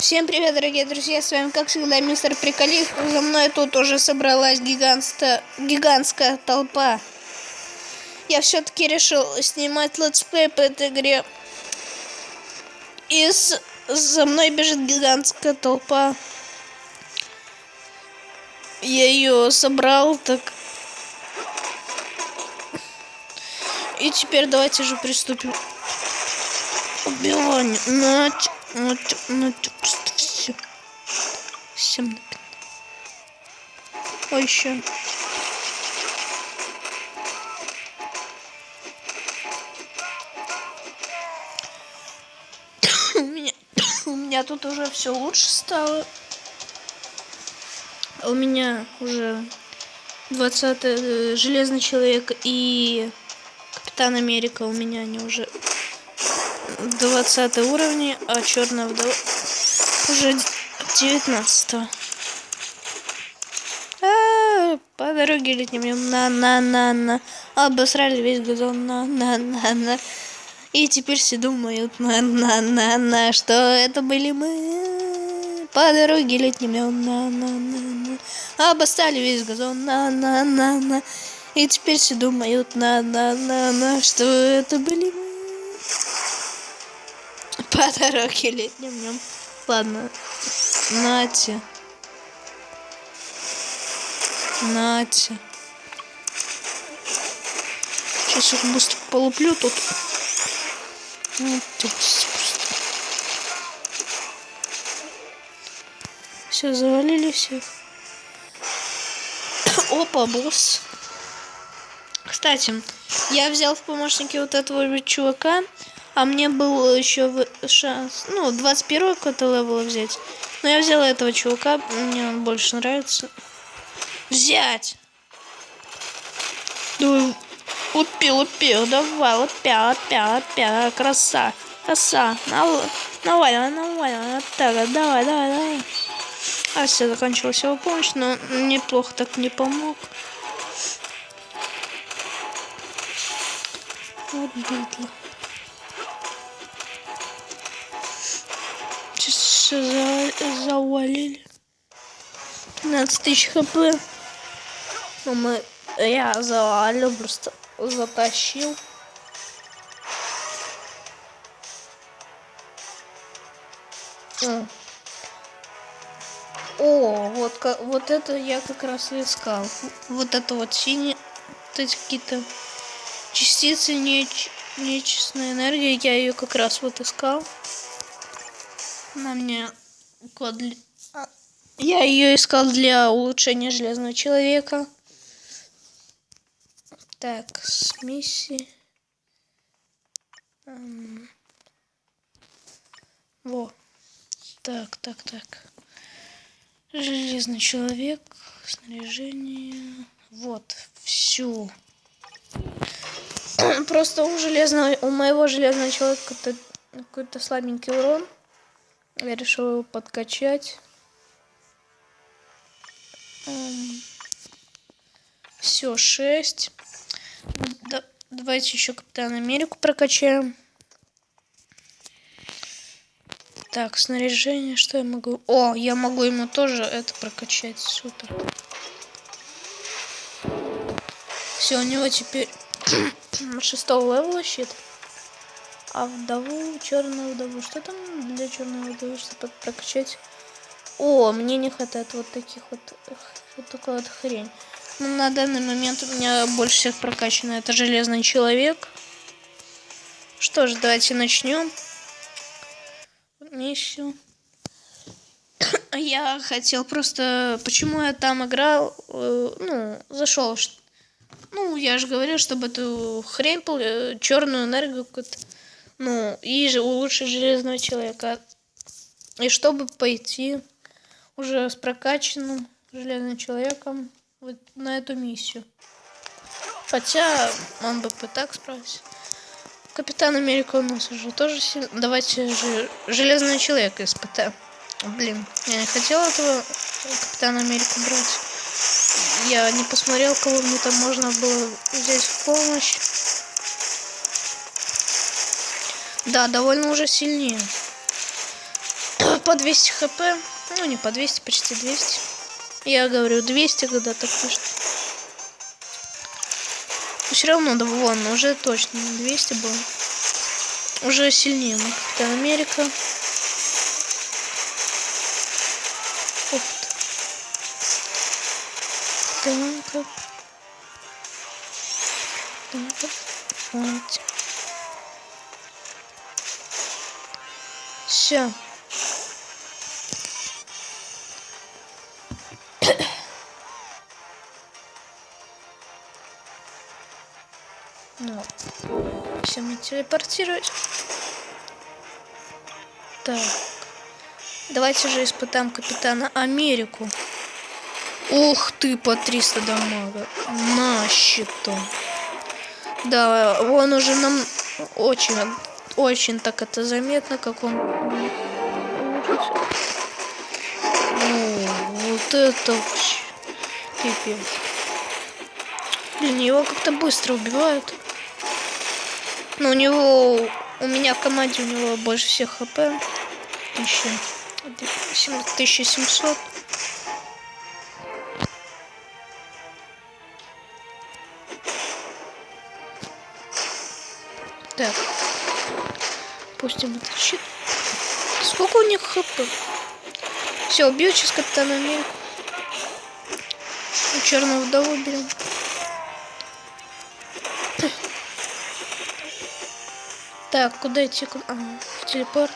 Всем привет, дорогие друзья, с вами, как всегда, мистер Приколист. За мной тут уже собралась гигантская, гигантская толпа. Я все-таки решил снимать летсплей по этой игре. И с, за мной бежит гигантская толпа. Я ее собрал, так... И теперь давайте же приступим. Убивание. Нать. Нать. Нать. Просто все. Всем напин. Ой, еще. у меня, у меня тут уже все лучше стало. У меня уже 20 Железный Человек и Капитан Америка у меня они уже 20 уровни, а Черная Вдова уже 19 -го. А, -а, -а по дороге летим на на на на обосрали весь газон на на на на и теперь все думают на на на на что это были мы по дороге летним на на на на обосрали весь газон на на на на и теперь все думают на на на на что это были мы по дороге летним днем. Ладно. Нате. Нате. Сейчас их быстро полуплю тут. Вот тут Все, завалили всех. Опа, босс. Кстати, я взял в помощники вот этого чувака. А мне был еще шанс, ну, 21 какой-то левел взять. Но я взяла этого чувака, мне он больше нравится. Взять! Давай, лупи, лупи, давай, лупя, лупя, лупя, краса, краса, наваливай, наваливай, так, давай, давай, давай. А, все, закончилась его помощь, но неплохо так не помог. Вот битло. Все за... завалили. 15 тысяч хп. Но мы... Я завалил, просто затащил. О, О вот, вот это я как раз и искал. Вот это вот синие, вот какие-то частицы неч, нечестной энергии, я ее как раз вот искал. На мне код. А, я ее искал для улучшения Железного Человека. Так, с миссии. Эм... Во. Так, так, так. Железный человек, снаряжение. Вот, все. Просто у железного, у моего железного человека какой-то слабенький урон. Я решил его подкачать. Эм, Все, 6. Да, давайте еще Капитан Америку прокачаем. Так, снаряжение, что я могу... О, я могу ему тоже это прокачать. Супер. Все, у него теперь шестого левела щит. А вдову, черную вдову. Что там для черной вдовы, чтобы прокачать? О, мне не хватает вот таких вот, вот такой вот хрень. Ну, на данный момент у меня больше всех прокачано. Это железный человек. Что ж, давайте начнем. Миссию. Я хотел просто... Почему я там играл? Э, ну, зашел. Ну, я же говорил, чтобы эту хрень, э, черную энергию какую-то ну, и же улучшить железного человека. И чтобы пойти уже с прокачанным железным человеком вот на эту миссию. Хотя он бы так справился. Капитан Америка у нас уже тоже сильно. Давайте же Железный человек испытаем. Блин, я не хотел этого Капитана Америку брать. Я не посмотрел, кого мне там можно было взять в помощь. Да, довольно уже сильнее. по 200 хп. Ну, не по 200, почти 200. Я говорю 200, когда так пишет. Все равно, да вон, уже точно не 200 было. Уже сильнее мы, Капитан Америка. Ух ты. Так. Все. Ну, все мне телепортировать. Так. Давайте же испытаем Капитана Америку. Ух ты, по 300 дамага. На счету. Да, он уже нам очень, очень так это заметно, как он... О, вот это пипец. Блин, его как-то быстро убивают. Но у него, у меня в команде у него больше всех хп. Еще 1700. Так. Пустим этот щит. Сколько у них хп? Все, убью сейчас Капитана Америку. Черную вдову берем. Так, куда идти? А, в телепорт.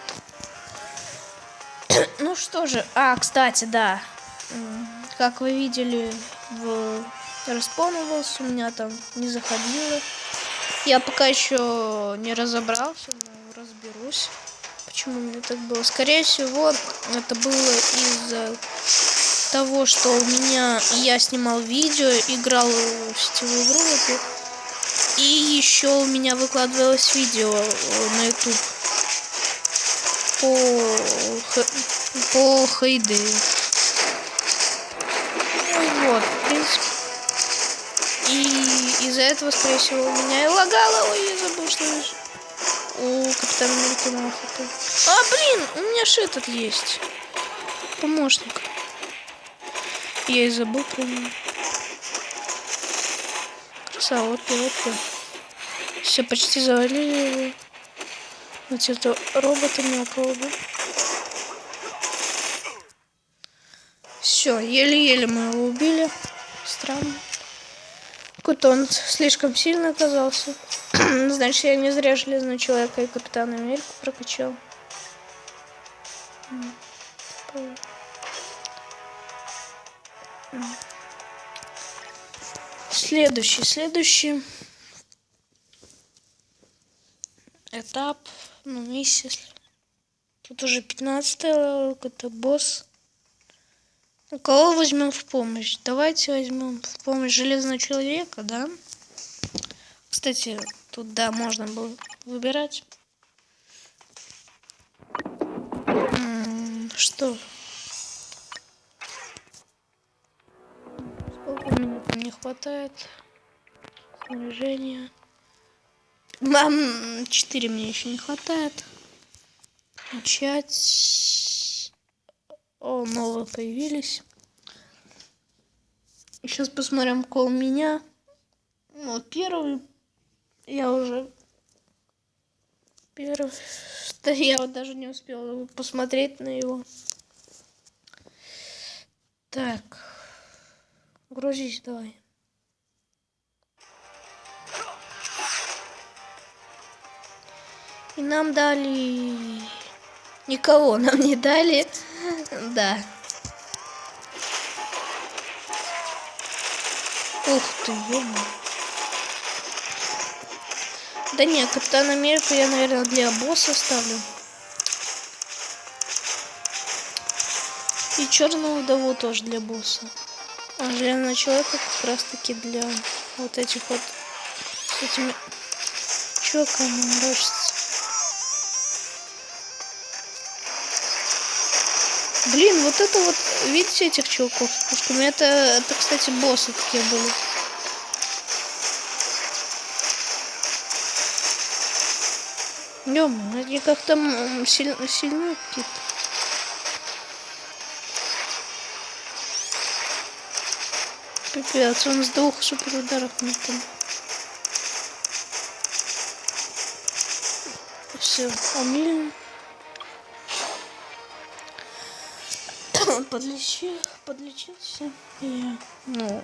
ну что же. А, кстати, да. Как вы видели, в Респонувалс у меня там не заходило. Я пока еще не разобрался, но разберусь. Почему мне так было? Скорее всего, это было из-за того, что у меня я снимал видео, играл в сетевую игру, и еще у меня выкладывалось видео на YouTube по по Хейде. Ну вот, в принципе. И из-за этого, скорее всего, у меня и лагало. Ой, я забыл, что. У Капитана Америки мало А, блин, у меня же этот есть. Помощник. Я и забыл про него. Красава, вот вот Все, почти завалили его. Вот это робота мелкого, да? Все, еле-еле мы его убили. Странно. Какой-то он слишком сильно оказался. Значит, я не зря Железного Человека и Капитана Америку прокачал. Следующий, следующий этап, ну, миссия. Тут уже 15 левел, это босс. Кого возьмем в помощь? Давайте возьмем в помощь Железного Человека, да? Кстати, тут, да, можно было выбирать. что? Сколько у меня там не хватает? Снаряжение. Мам, 4 мне еще не хватает. Начать. Новые появились. Сейчас посмотрим, у меня. Ну, первый. Я уже... Первый. Что я вот даже не успела посмотреть на его. Так. Грузись давай. И нам дали... Никого нам не дали. Да. Ух ты, ё Да нет, Капитан Америку я, наверное, для босса ставлю. И черного вдову тоже для босса. А железного человека как раз таки для вот этих вот с этими чуваками морочится. Блин, вот это вот, видите этих чуваков с пушками? Это, это кстати, боссы такие были. Ёма, ну, они как-то силь, сильные какие-то. Пипец, он с двух суперударов не там. Все, а. Он подлечил, подлечился. И я, ну,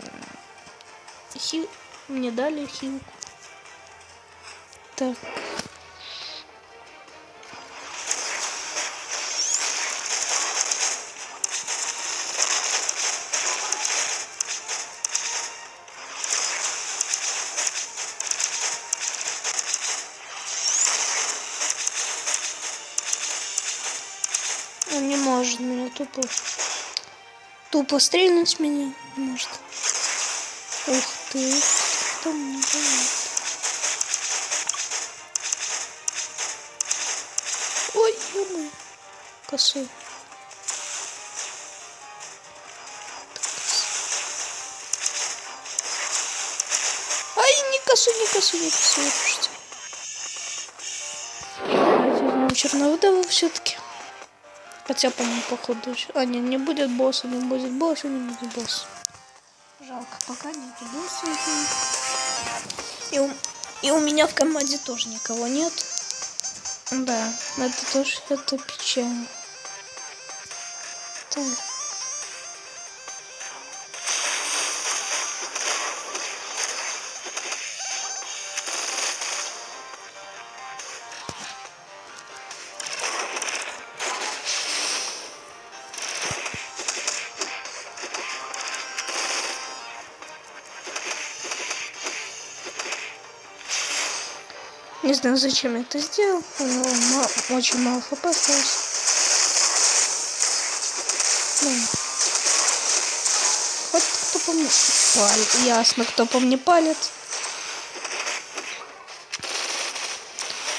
хил, мне дали хилку. Так. Он не может меня тупо... Тупо стрельнуть меня не может. Ух ты. Кто? Ой, ё Косой. Ай, не косу, не косу, не слушайте. Давайте возьмем черноводову все-таки. Хотя, по-моему, походу... А, не, не будет босса, не будет босса, не будет босса. Жалко, пока нет босса. И у, и у меня в команде тоже никого нет. Да, это тоже это печально. Так. Не знаю, зачем я это сделал. Ма- очень мало хп осталось. Ну. Вот кто по мне палит. Ясно, кто по мне палит.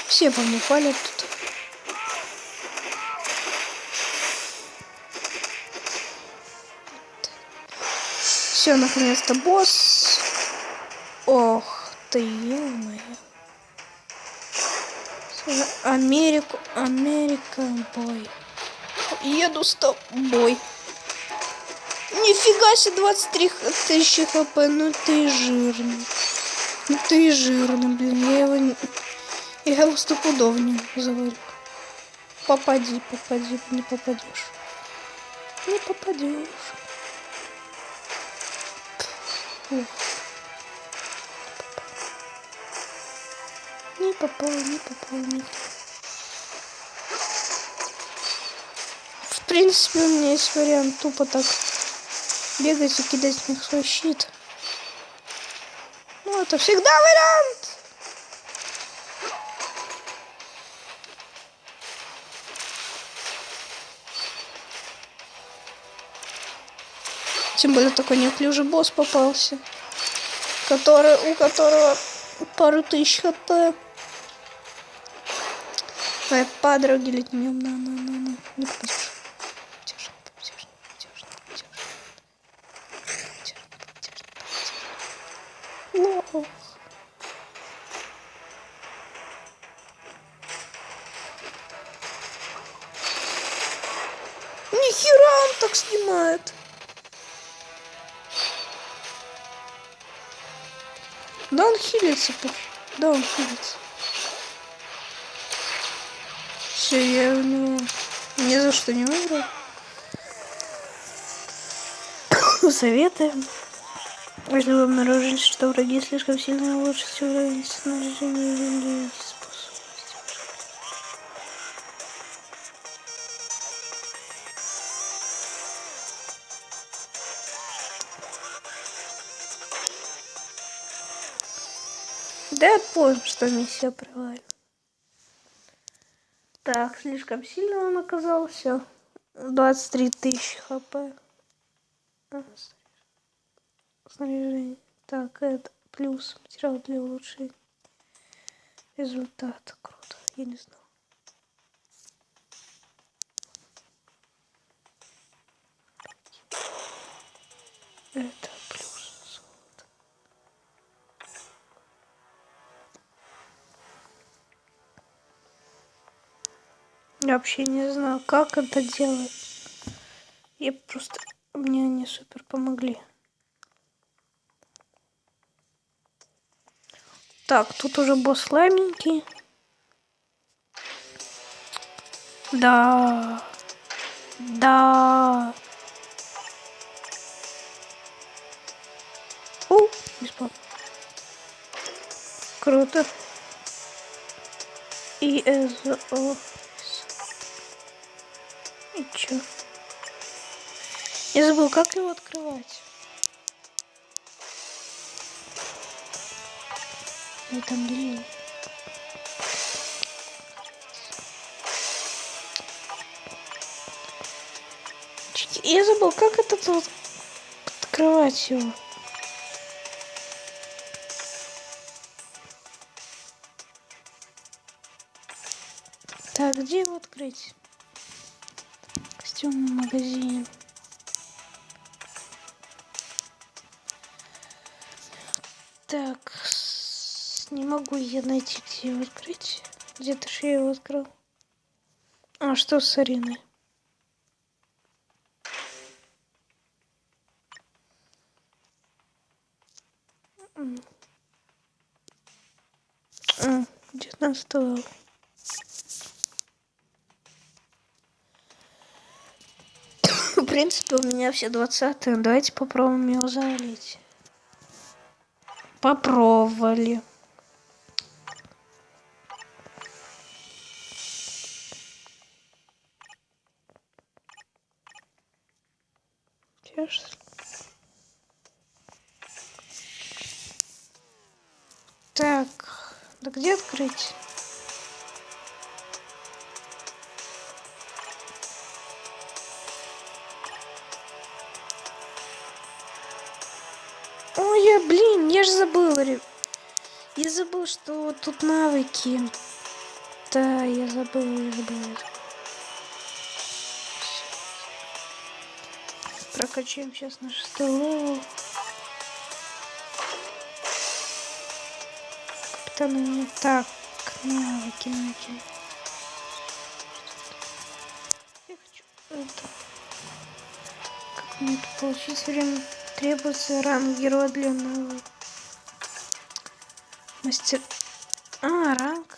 Все по мне палят тут. Все, наконец-то босс. Ох ты, ё-моё. Америку, Америка, бой. Еду с тобой. Нифига себе, 23 тысячи хп, ну ты жирный. Ну ты жирный, блин, я его, не- я его стопудов не заварю. Попади, попади, не попадешь. Не попадешь. Ух. Попал, не В принципе, у меня есть вариант тупо так бегать и кидать в них свой щит. Ну, это всегда вариант. Тем более такой неуклюжий босс попался, который, у которого пару тысяч хп. Мои подруги летнем, на, на, на, на, попадешь, не попадешь. Попадешь, не попадешь, не попадешь. Лох. Нихера он так снимает. Да он хилится, да он хилится. Все, я у него ни за что не выиграл. Советы. Если вы обнаружили, что враги слишком сильно улучшить уровень снаряжения или. Да я понял, что миссия провалена. Так, слишком сильно он оказался. 23 тысячи хп. А, Снаряжение. Так, это плюс материал для улучшения. Результат. Круто. Я не знал. Это Я вообще не знаю, как это делать. Я просто... Мне они супер помогли. Так, тут уже босс ламенький. Да. Да. У, бесплатно. Круто. И СО. Чё? Я забыл, как его открывать. Ну там длинный. Я забыл, как это тут открывать его. Так, где его открыть? Костюмный магазин. Так, не могу я найти, где его открыть. Где-то же я его открыл. А что с Ариной? А, 19 В принципе, у меня все 20 Давайте попробуем его залить. Попробовали. Я же забыл. Я забыл, что тут навыки. Да, я забыл, я забыл. Прокачаем сейчас на шестой левел. Капитан так, навыки, навыки. Я хочу это. Как мне это получить время? Требуется ранг героя для нового. Мастер... А, ранг?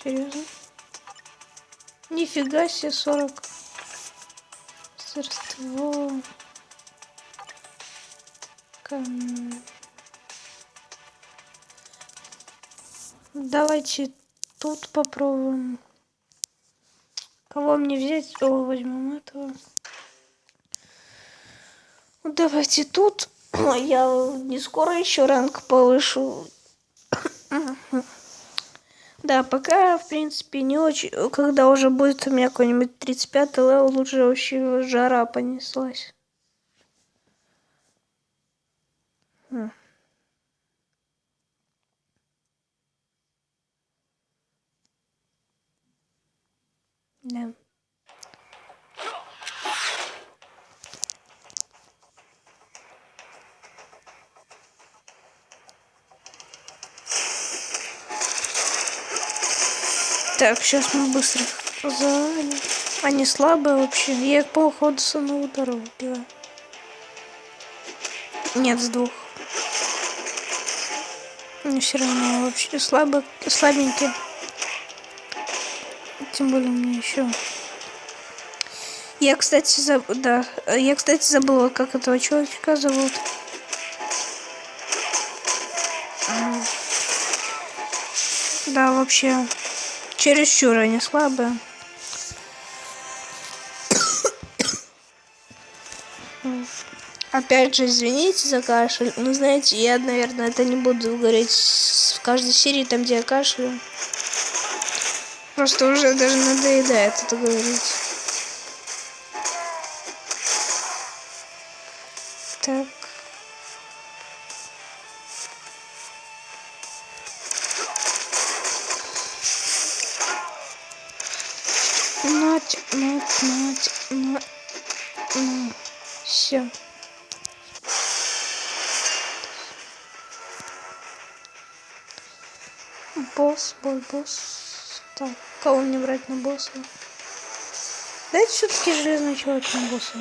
Серьезно? Нифига себе, 40. Мастерство. Кам... Давайте тут попробуем. Кого мне взять? О, возьмем этого. Ну, давайте тут. Я не скоро еще ранг повышу. Да, пока, в принципе, не очень. Когда уже будет у меня какой-нибудь 35 левел, лучше вообще жара понеслась. Да. Так, сейчас мы быстро завалим. Они слабые вообще. Я их по уходу с одного удара убиваю. Нет, с двух. Но все равно вообще слабые, слабенькие. Тем более у меня еще. Я, кстати, заб... да. Я, кстати, забыла, как этого человека зовут. Да, вообще. Чересчур они слабые. Опять же, извините за кашель. Но знаете, я, наверное, это не буду говорить в каждой серии, там, где я кашляю. Просто уже даже надоедает это говорить. Нать, нать, нать, нать, нать. Все. Босс, бой, босс. Так, кого мне брать на босса? Дайте все-таки железный человек на босса.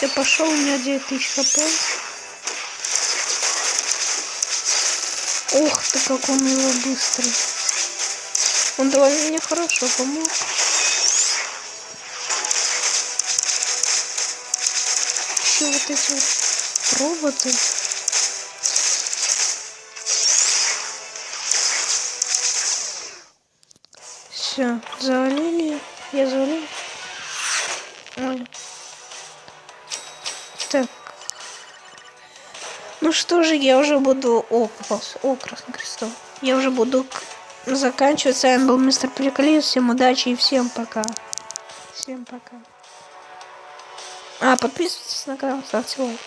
Я пошел, у меня 9000 хп. Ух ты, как он его быстрый. Он довольно мне хорошо помог. Еще вот эти вот роботы. Все, завалили. Я завалил. Ой. Так. Ну что же, я уже буду... О, попался. О, красный крестов. Я уже буду заканчивать. С вами был мистер Приколист. Всем удачи и всем пока. Всем пока. А, подписывайтесь на канал, ставьте лайк.